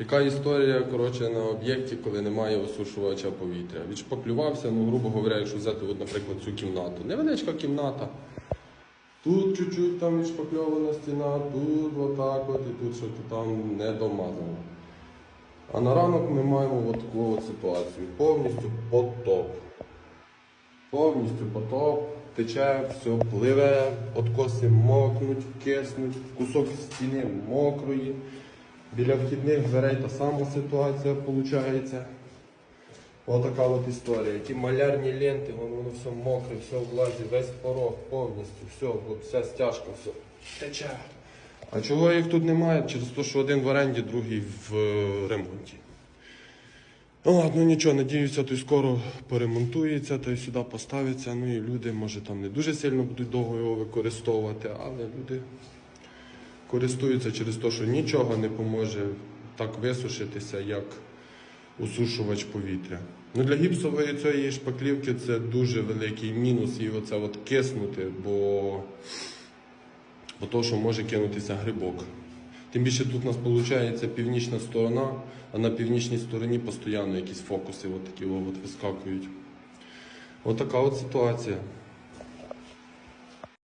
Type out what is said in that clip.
Яка історія коротше, на об'єкті, коли немає осушувача повітря? Відшпаклювався, ну, грубо говоря, якщо взяти, от, наприклад, цю кімнату. Невеличка кімната. Тут чуть-чуть там відшпакльована стіна, тут отак от, і тут щось там не домазано. А на ранок ми маємо от таку от ситуацію. Повністю потоп. Повністю потоп, тече, все пливе, откоси мокнуть, киснуть, кусок стіни мокрої. Біля вхідних дверей та сама ситуація виходить. Отака от історія. Ті малярні ленти, воно, воно все мокре, все в влазі, весь порог повністю, все, от вся стяжка, все тече. А чого їх тут немає? Через те, що один в оренді, другий в е, ремонті. Ну ладно, нічого, надіюся, то й скоро поремонтується, та й сюди поставиться. Ну і люди, може, там не дуже сильно будуть довго його використовувати, але люди користуються через те, що нічого не поможе так висушитися, як усушувач повітря. Ну, для гіпсової цієї шпаклівки це дуже великий мінус і оце от киснути, бо, бо то, що може кинутися грибок. Тим більше тут у нас виходить північна сторона, а на північній стороні постійно якісь фокуси от такі от вискакують. Отака от ситуація.